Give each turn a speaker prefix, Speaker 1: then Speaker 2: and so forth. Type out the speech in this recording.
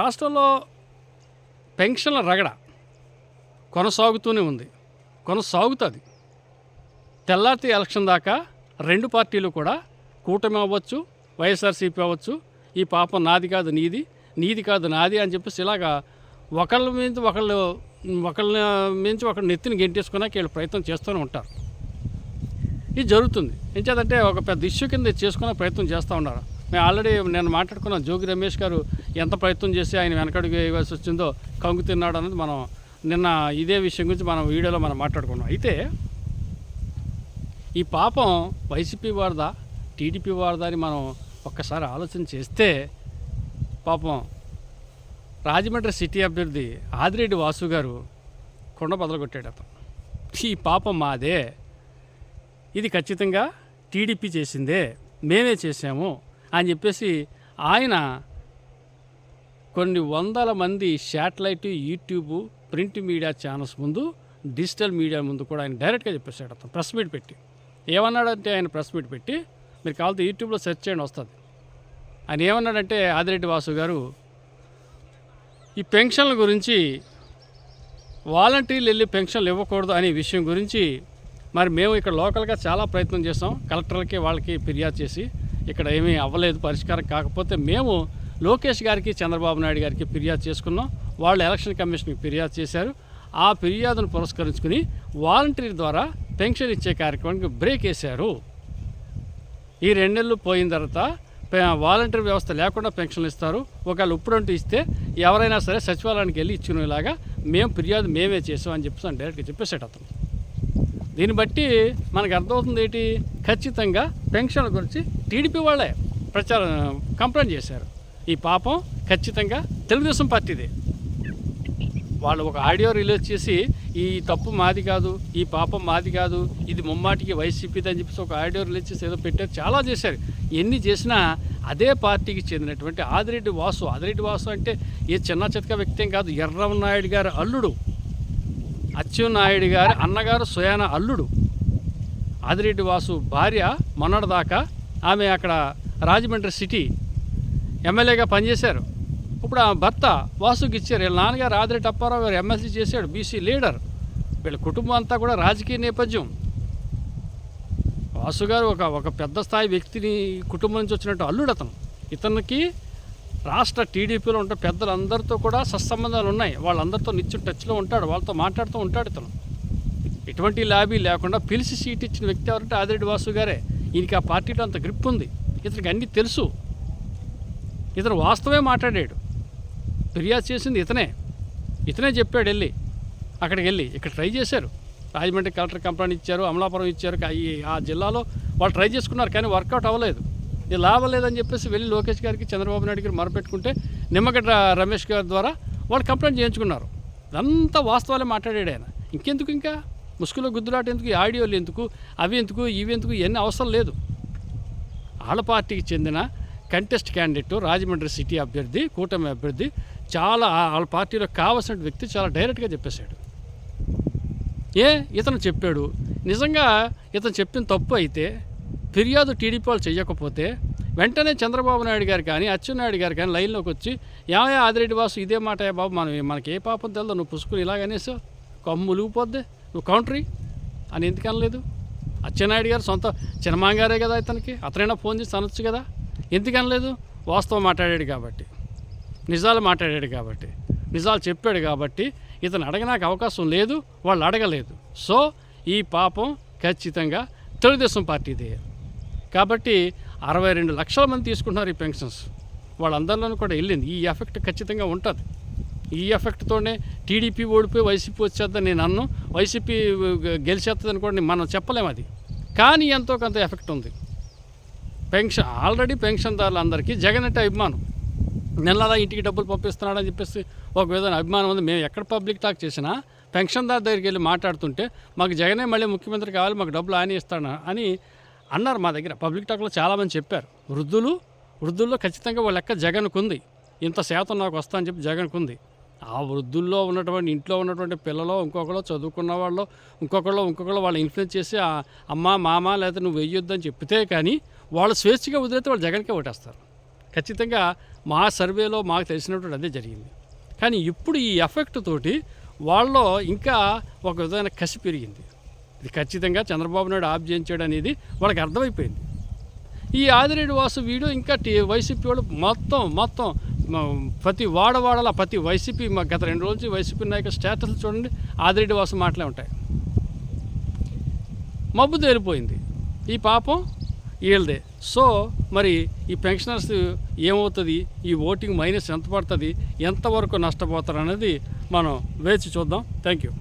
Speaker 1: రాష్ట్రంలో పెన్షన్ల రగడ కొనసాగుతూనే ఉంది. కొనసాగుతుంది. తెల్లారితే ఎలక్షన్ దాకా రెండు పార్టీలు కూడా కూటమి అవ్వచ్చు వైఎస్ఆర్సీపీ అవ్వచ్చు ఈ పాపం నాది కాదు నీది నీది కాదు నాది అని చెప్పేసి ఇలాగా ఒకళ్ళ మీద ఒకళ్ళు ఒకళ్ళ మించి ఒకళ్ళు నెత్తిని గెంటేసుకున్నాక వీళ్ళు ప్రయత్నం చేస్తూనే ఉంటారు. ఇది జరుగుతుంది. ఏం ఒక పెద్ద ఇష్యూ కింద చేసుకునే ప్రయత్నం చేస్తూ ఉన్నారు. మేము ఆల్రెడీ నేను మాట్లాడుకున్న జోగి రమేష్ గారు ఎంత ప్రయత్నం చేసి ఆయన వెనకడుగు వేయవలసి వచ్చిందో కంగు తిన్నాడు అనేది మనం నిన్న ఇదే విషయం గురించి మనం వీడియోలో మనం మాట్లాడుకున్నాం. అయితే ఈ పాపం వైసీపీ వారదా టీడీపీ వారదా అని మనం ఒక్కసారి ఆలోచన చేస్తే పాపం రాజమండ్రి సిటీ అభ్యర్థి ఆదిరెడ్డి వాసు గారు కొండ బదలగొట్టాడు అతను. ఈ పాపం మాదే. ఇది ఖచ్చితంగా టీడీపీ చేసిందే. మేమే చేసాము అని చెప్పేసి ఆయన కొన్ని వందల మంది satellite YouTube print media channels ముందు డిజిటల్ మీడియా ముందు కూడా ఆయన డైరెక్ట్గా చెప్పేశాడు అతను ప్రెస్ మీట్ పెట్టి. ఏమన్నాడంటే ఆయన ప్రెస్ మీట్ పెట్టి మీరు కావాలంటే యూట్యూబ్లో సెర్చ్ చేయండి వస్తుంది. ఆయన ఏమన్నాడంటే ఆదిరెడ్డి వాసు గారు ఈ పెన్షన్ల గురించి వాలంటీర్లు వెళ్ళి పెన్షన్లు ఇవ్వకూడదు అనే విషయం గురించి మరి మేము ఇక్కడ లోకల్గా చాలా ప్రయత్నం చేస్తాం కలెక్టర్లకి వాళ్ళకి ఫిర్యాదు చేసి ఇక్కడ ఏమీ అవ్వలేదు పరిష్కారం కాకపోతే మేము లోకేష్ గారికి చంద్రబాబు నాయుడు గారికి ఫిర్యాదు చేసుకున్నాం. వాళ్ళు ఎలక్షన్ కమిషన్కి ఫిర్యాదు చేశారు. ఆ ఫిర్యాదును పురస్కరించుకుని వాలంటీర్ ద్వారా పెన్షన్ ఇచ్చే కార్యక్రమానికి బ్రేక్ వేశారు. ఈ రెండు నెలలు పోయిన తర్వాత వాలంటీర్ వ్యవస్థ లేకుండా పెన్షన్లు ఇస్తారు. ఒకవేళ ఇప్పుడంటూ ఇస్తే ఎవరైనా సరే సచివాలయానికి వెళ్ళి ఇచ్చుకునేలాగా మేము ఫిర్యాదు మేమే చేసామని అని చెప్పేసి అని డైరెక్ట్గా చెప్పేసాడు అతను. దీన్ని బట్టి మనకు అర్థమవుతుంది ఏంటి? ఖచ్చితంగా పెన్షన్ల గురించి టీడీపీ వాళ్ళే ప్రచారం కంప్లైంట్ చేశారు. ఈ పాపం ఖచ్చితంగా తెలుగుదేశం పార్టీదే. వాళ్ళు ఒక ఆడియో రిలీజ్ చేసి ఈ తప్పు మాది కాదు ఈ పాపం మాది కాదు ఇది ముమ్మాటికి వైసీపీది అని చెప్పేసి ఒక ఆడియో రిలీజ్ చేసి ఏదో పెట్టారు చాలా చేశారు. ఎన్ని చేసినా అదే పార్టీకి చెందినటువంటి ఆదిరెడ్డి వాసు ఆదిరెడ్డి వాసు అంటే ఏ చిన్న చితక వ్యక్తి కాదు ఎర్రమనాయుడు గారి అల్లుడు. అచ్చెన్నాయుడు గారి అన్నగారు సుయాన అల్లుడు. ఆదిరెడ్డి వాసు భార్య మొన్నటిదాకా ఆమె అక్కడ రాజమండ్రి సిటీ ఎమ్మెల్యేగా పనిచేశారు. ఇప్పుడు ఆ భర్త వాసుకి ఇచ్చారు. వీళ్ళ నాన్నగారు ఆదిరి అప్పారావు గారు ఎమ్మెల్సీ చేశాడు బీసీ లీడర్. వీళ్ళ కుటుంబం అంతా కూడా రాజకీయ నేపథ్యం. వాసు గారు ఒక ఒక పెద్ద స్థాయి వ్యక్తిని కుటుంబం నుంచి వచ్చినట్టు అల్లుడు అతను. ఇతనికి రాష్ట్ర టీడీపీలో ఉంటే పెద్దలందరితో కూడా సత్సంబంధాలు ఉన్నాయి. వాళ్ళందరితో నిత్యం టచ్లో ఉంటాడు వాళ్ళతో మాట్లాడుతూ ఉంటాడు ఇతను. ఎటువంటి లాబీ లేకుండా పిలిచి సీట్ ఇచ్చిన వ్యక్తి ఎవరంటే ఆదిరెడ్డి వాసు గారే. ఈయనకి ఆ పార్టీలో అంత గ్రిప్ ఉంది. ఇతనికి అన్నీ తెలుసు. ఇతను వాస్తవే మాట్లాడాడు. ఫిర్యాదు చేసింది ఇతనే. ఇతనే చెప్పాడు వెళ్ళి. అక్కడికి వెళ్ళి. ఇక్కడ ట్రై చేశారు. రాజమండ్రి కలెక్టర్ కంప్లైంట్ ఇచ్చారు అమలాపురం ఇచ్చారు. ఆ జిల్లాలో వాళ్ళు ట్రై చేసుకున్నారు కానీ వర్కౌట్ అవ్వలేదు. ఇది లాభం లేదని చెప్పేసి వెళ్ళి లోకేష్ గారికి చంద్రబాబు నాయుడు గారు మొరపెట్టుకుంటే నిమ్మగడ్డ రమేష్ గారి ద్వారా వాళ్ళు కంప్లైంట్ చేయించుకున్నారు. ఇదంతా వాస్తవాలే మాట్లాడాడు ఆయన. ఇంకెందుకు ఇంకా? ముసుగులో గుద్దులాట ఎందుకు? ఈ ఆడియోలు ఎందుకు? అవి ఎందుకు? ఇవి ఎందుకు? ఇవన్నీ అవసరం లేదు. వాళ్ళ పార్టీకి చెందిన కంటెస్ట్ క్యాండిడేట్ రాజమండ్రి సిటీ అభ్యర్థి కూటమి అభ్యర్థి చాలా వాళ్ళ పార్టీలో కావాల్సిన వ్యక్తి చాలా డైరెక్ట్గా చెప్పేశాడు. ఏ? ఇతను చెప్పాడు. నిజంగా ఇతను చెప్పిన తప్పు అయితే ఫిర్యాదు టీడీపీ వాళ్ళు చేయకపోతే వెంటనే చంద్రబాబు నాయుడు గారు కానీ అచ్చెన్నాయుడు గారు కానీ లైన్లోకి వచ్చి ఏమయ్యా ఆదిరెడ్డి వాసు ఇదే మాట బాబు మనం మనకి ఏ పాపం తెలుదో నువ్వు పుసుకుని ఇలాగనేసావు కమ్ము ములిగిపోద్ది నువ్వు కౌంటరీ అని ఎందుకు అనలేదు? అచ్చెన్నాయుడు గారు సొంత చిన్నమాంగారే కదా ఇతనికి. అతనైనా ఫోన్ చేసి అనొచ్చు కదా. ఎందుకనలేదు వాస్తవం మాట్లాడాడు కాబట్టి. నిజాలు మాట్లాడాడు కాబట్టి. నిజాలు చెప్పాడు కాబట్టి ఇతను అడగడానికి అవకాశం లేదు వాళ్ళు అడగలేదు. సో ఈ పాపం ఖచ్చితంగా తెలుగుదేశం పార్టీదే. కాబట్టి అరవై రెండు లక్షల మంది తీసుకుంటున్నారు ఈ పెన్షన్స్. వాళ్ళందరిలోనూ కూడా వెళ్ళింది. ఈ ఎఫెక్ట్ ఖచ్చితంగా ఉంటుంది. ఈ ఎఫెక్ట్తోనే టీడీపీ ఓడిపోయి వైసీపీ వచ్చేద్దని నేను అన్ను. వైసీపీ గెలిచేస్తుందని కూడా మనం చెప్పలేము అది. కానీ ఎంతో కొంత ఎఫెక్ట్ ఉంది. పెన్షన్ ఆల్రెడీ పెన్షన్దారులు అందరికీ జగన్ అంటే అభిమానం. నెలలా ఇంటికి డబ్బులు పంపిస్తున్నాడని చెప్పేసి ఒక విధంగా అభిమానం ఉంది. మేము ఎక్కడ పబ్లిక్ టాక్ చేసినా పెన్షన్దారు దగ్గరికి వెళ్ళి మాట్లాడుతుంటే మాకు జగనే మళ్ళీ ముఖ్యమంత్రి కావాలి మాకు డబ్బులు ఆయన ఇస్తాడు అని అన్నారు మా దగ్గర. పబ్లిక్ టాక్లో చాలామంది చెప్పారు. వృద్ధులు వృద్ధుల్లో ఖచ్చితంగా వాళ్ళ లెక్క జగన్కుంది. ఇంత శాతం నాకు వస్తా అని చెప్పి జగన్కుంది. ఆ వృద్ధుల్లో ఉన్నటువంటి ఇంట్లో ఉన్నటువంటి పిల్లలు ఇంకొకరు చదువుకున్న వాళ్ళు ఇంకొకళ్ళు ఇంకొకళ్ళు వాళ్ళు ఇన్ఫ్లుయెన్స్ చేసి ఆ అమ్మ మామ లేకపోతే నువ్వు వెయ్యొద్దని చెప్తే కానీ వాళ్ళు స్వేచ్ఛగా వదిలేస్తే వాళ్ళు జగన్కే ఓటేస్తారు. ఖచ్చితంగా మా సర్వేలో మాకు తెలిసినటువంటి అదే జరిగింది. కానీ ఇప్పుడు ఈ ఎఫెక్ట్ తోటి వాళ్ళలో ఇంకా ఒక విధమైన కసి పెరిగింది. ఇది ఖచ్చితంగా చంద్రబాబు నాయుడు ఆఫ్ చేయించాడు అనేది వాళ్ళకి అర్థమైపోయింది. ఈ ఆదిరేడు వాసు వీడు ఇంకా టీ వైసీపీ వాళ్ళు మొత్తం మొత్తం ప్రతి వాడవాడల ప్రతి వైసీపీ మా గత రెండు రోజుల నుంచి వైసీపీ నాయకుల స్టేటస్లు చూడండి ఆదిరెడ్డి వాసు మాటలే ఉంటాయి. మబ్బు తేలిపోయింది ఈ పాపం వీళ్ళదే సో మరి ఈ పెన్షనర్స్ ఏమవుతుంది? ఈ ఓటింగ్ మైనస్ ఎంత పడుతుంది? ఎంతవరకు నష్టపోతారు అనేది మనం వేచి చూద్దాం. Thank you